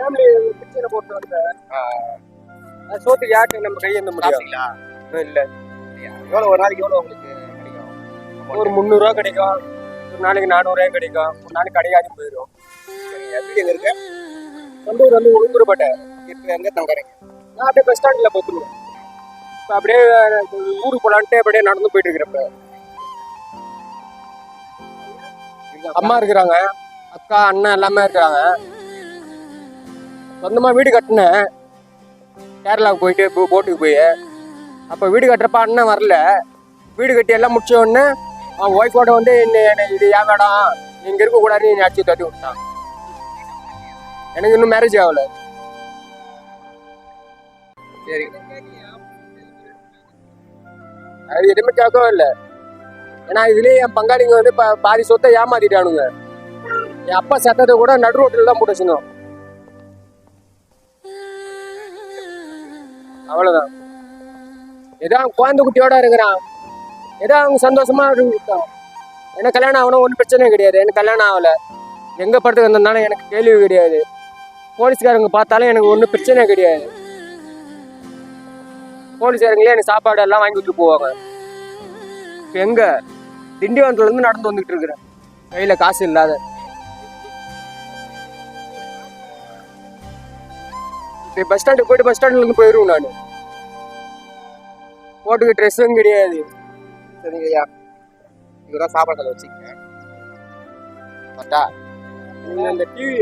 Family பிரச்சனை போட்டு வந்த. சோத்துக்கு யார்கிட்ட நம்ம கையேந்த முடியும் சாப்பிட்டீங்களா இல்ல. எவ்வளோ ஒரு நாளைக்கு எவ்வளோ உங்களுக்கு கிடைக்கும்? ஒரு முந்நூறுரூவா கிடைக்கும். ஒரு நாளைக்கு நானூறுரூவா கிடைக்கும். ஒரு நாளைக்கு கிடைக்காது போயிடும். எப்படி எங்க இருக்கு? வந்து உளுந்தூர்பேட்டை. இருக்கு எங்க தங்குறீங்க நான் அப்படியே பஸ் ஸ்டாண்டில் போத்துருவேன் இப்போ அப்படியே ஊருக்கு போலான்ட்டு அப்படியே நடந்து போயிட்டு இருக்கிறப்ப அம்மா இருக்கிறாங்க. அக்கா அண்ணன் எல்லாமே இருக்கிறாங்க. சொந்தமாக வீடு கட்டினேன் கேரளாவுக்கு போயிட்டு போ- போட்டுக்கு போய். அப்போ வீடு கட்டுறப்ப அண்ணன் வரல. வீடு கட்டி எல்லாம் முடிச்ச உடனே அவன் ஒய்ஃபோட வந்து என்ன இது ஏன் வேடாம் நீங்கள் இருக்கக்கூடாது நீ அடிச்சு தட்டி விட்டான். எனக்கு இன்னும் மேரேஜ் ஆகல. சரி. அது எதுவுமே கேட்கவும் இல்லை. ஏன்னா இதுலேயே என் பங்காளிங்க வந்து பாதி சொத்தை ஏமாத்திட்டானுங்க. என் அப்பா செத்ததை கூட நடு ரோட்டில் தான் போட்டு வச்சுக்கணும் அவ்வளவுதான். ஏதோ அவன் குழந்தை குட்டியோட இருக்கிறான். ஏதோ அவங்க சந்தோஷமா இருக்கான். எனக்கு கல்யாணம் ஆகணும் ஒன்றும் பிரச்சனையும் கிடையாது. எனக்கு கல்யாணம் ஆகல. எங்க படத்துக்கு வந்திருந்தாலும் எனக்கு கேள்வி கிடையாது. போலீஸ்காரங்க பார்த்தாலும் எனக்கு ஒன்றும் பிரச்சனை கிடையாது. போலீஸ்காரங்களே எனக்கு சாப்பாடு எல்லாம் வாங்கி கொடுத்து போவாங்க. இப்போ எங்க? திண்டிவனத்துல இருந்து நடந்து வந்துக்கிட்டு இருக்கிறேன். கையில காசு இல்லாத. பஸ் ஸ்டாண்டுக்கு போயிட்டு பஸ் ஸ்டாண்ட்ல போயிடுவோம் நான் போட்டுக்கு ட்ரெஸ்ஸும் கிடையாது. சரிங்க ஐயா. இதுதான் சாப்பாடு செலவு வச்சுக்கங்க பத்தா? நீங்கள் அந்த டிவி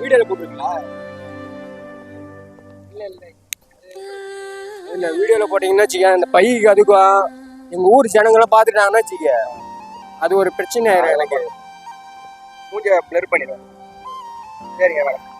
வீடியோவில் போட்டிருக்கீங்களா? இல்லை இல்லை. இல்லை வீடியோவில் போட்டிங்கன்னா வச்சுக்க அந்த பைக்கு அதுக்கும் எங்கள் ஊர் ஜனங்களாம் பார்த்துட்டாங்கன்னா வச்சுக்க. அது ஒரு பிரச்சனை ஆயிரும் எனக்கு. மூஞ்ச பிளர் பண்ணிடுவேன். சரிங்க மேடம்